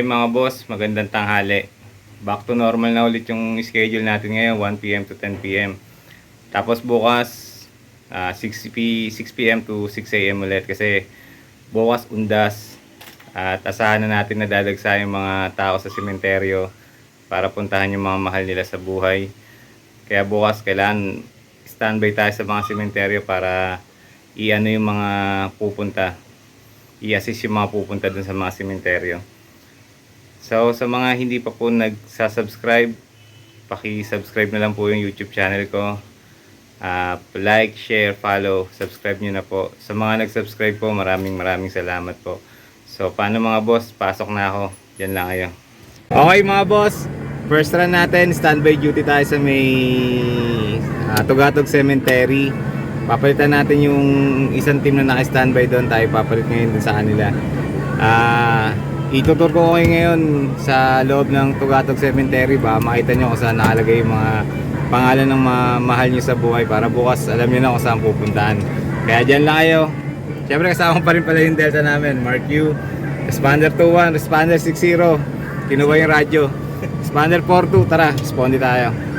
Okay mga boss, magandang tanghali. Back to normal na ulit yung schedule natin ngayon, 1pm to 10pm. Tapos bukas, ah, 6p 6pm to 6am ulit kasi bukas undas at asahan na natin na dadagsa yung mga tao sa sementeryo para puntahan yung mga mahal nila sa buhay. Kaya bukas kailangan standby tayo sa mga sementeryo para i-ano yung mga pupunta. I-assist yung mga pupunta dun sa mga sementeryo. So, sa mga hindi pa po nagsasubscribe, paki-subscribe na lang po yung YouTube channel ko. Ah, like, share, follow, subscribe nyo na po. Sa mga nag-subscribe po, maraming maraming salamat po. So, paano mga boss? Pasok na ako. Yan lang kayo. Okay mga boss, first run natin, standby duty tayo sa may ah, Tugatog Cemetery. Papalitan natin yung isang team na naka-standby doon, tayo papalit ngayon sa kanila. Ah, itutur ko kayo ngayon sa loob ng Tugatog Cemetery ba makita nyo kung saan nakalagay yung mga pangalan ng mga mahal nyo sa buhay para bukas alam nyo na kung saan pupuntahan. Kaya dyan lang kayo. Siyempre kasama pa rin pala yung Delta namin, Mark Q. Responder 21, Responder 60. Kinuha yung radyo. Responder 42, tara, responde tayo.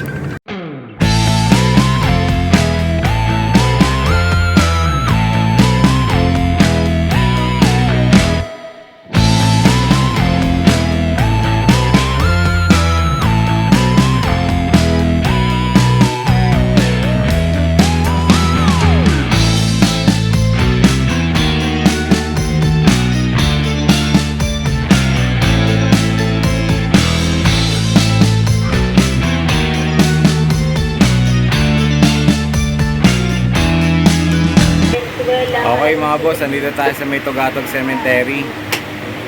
Okay mga boss, andito tayo sa may Tugatog Cemetery.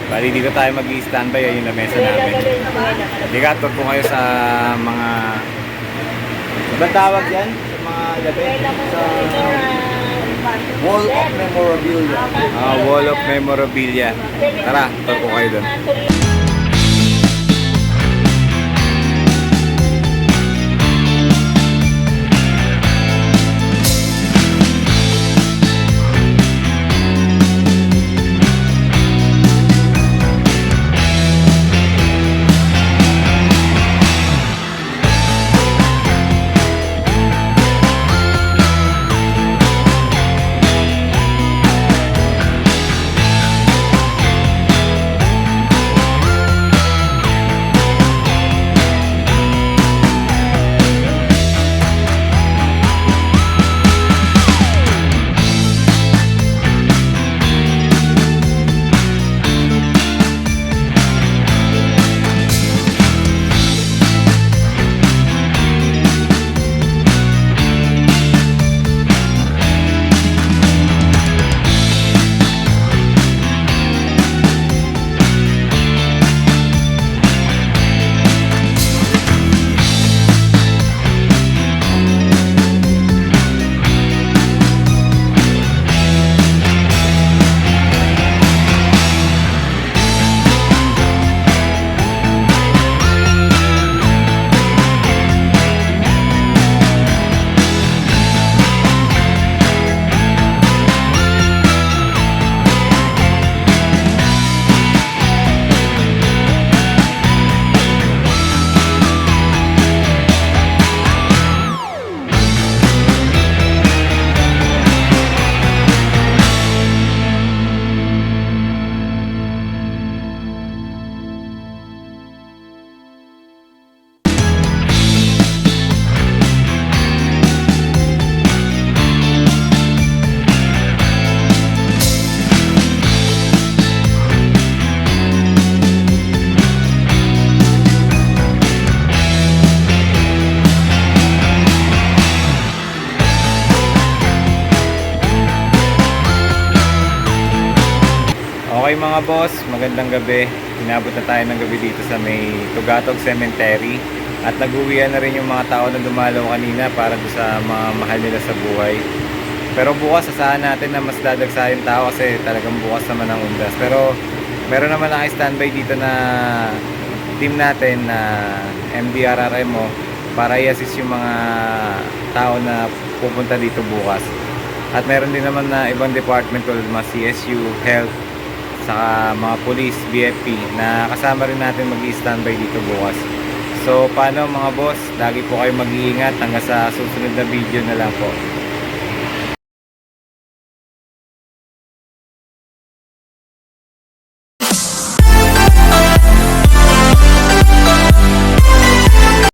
Bali dito tayo mag-i-standby, ayun na mesa namin. Liga, tour ko kayo sa mga... Ano tawag yan? Sa mga labi? Sa Wall of Memorabilia. ah, Wall of Memorabilia. Tara, ko kayo doon. Mga boss, magandang gabi. Inabot na tayo ng gabi dito sa may Tugatog Cemetery. At nag-uwian na rin yung mga tao na dumalaw kanina para sa mga mahal nila sa buhay. Pero bukas, asahan natin na mas dadagsa yung tao kasi talagang bukas naman ang undas. Pero meron naman naka-standby dito na team natin na MDRRMO para i-assist yung mga tao na pupunta dito bukas. At meron din naman na ibang department tulad mga CSU, Health, saka mga police, BFP na kasama rin natin mag-standby dito bukas. So paano mga boss, lagi po kayo mag-iingat hanggang sa susunod na video na lang po.